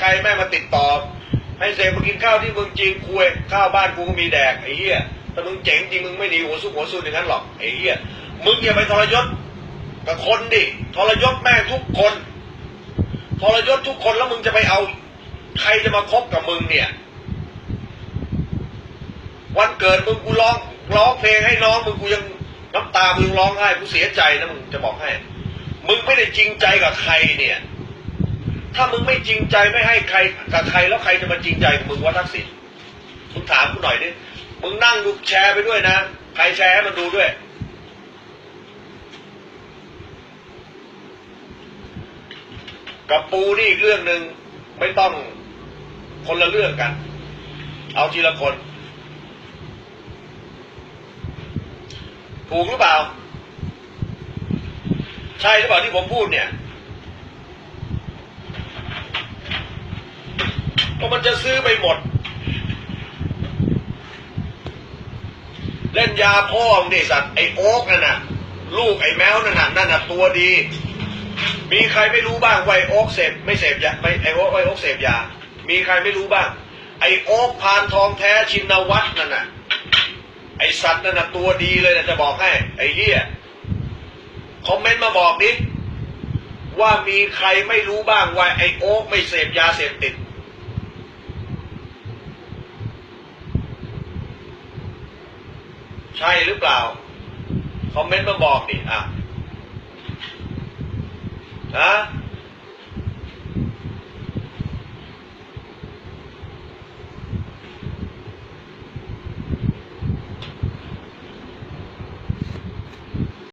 ใครแม่มาติดต่อให้เสกมากินข้าวที่เมืองจีนคุยข้าวบ้านกูก็มีแดกไอ้เหี้ยถ้ามึงเจ๋งจริงมึงไม่หนีหัวซุกหัวซุนอย่างนั้นหรอกไอ้เหี้ยมึงอย่าไปทรยศกับคนดิทรยศแม่งทุกคนทรยศทุกคนแล้วมึงจะไปเอา ใครจะมาคบกับมึงเนี่ย วันเกิดมึงกูร้องร้องเพลงให้น้องมึงกูยังน้ำตามึงร้องไห้กูเสียใจนะมึงจะบอกให้ มึงไม่ได้จริงใจกับใครเนี่ย ถ้ามึงไม่จริงใจไม่ให้ใครกับใครแล้วใครจะมาจริงใจกับมึงวะทักษิณมึงถามกูหน่อยดิมึงนั่งดูแชร์ไปด้วยนะ ใครแชร์ให้มันดูด้วย กับปูนี่อีกเรื่องหนึ่งไม่ต้องคนละเรื่องกัน เอาทีละคน ถูกหรือเปล่า ใช่หรือเปล่าที่ผมพูดเนี่ย ก็มันจะซื้อไปหมด เล่นยาพ่อมึงดิสัตว์ไอโอ๊กนั่นน่ะ ลูกไอแมวนั่นน่ะนั่นน่ะตัวดี มีใครไม่รู้บ้างไอ้โอ๊กเสพไม่เสพยาไม่ไอโอ๊กไอโอ๊กเสพยา มีใครไม่รู้บ้าง ไอโอ๊กพานทองแท้ชินวัตรนั่นน่ะไอสัตว์นั่นน่ะตัวดีเลยนะจะบอกให้ ไอเหี้ยคอมเมนต์มาบอกดิว่ามีใครไม่รู้บ้างว่าไอโอ๊กไม่เสพยาเสพติด ใช่หรือเปล่า คอมเมนต์มาบอกดิอะนะ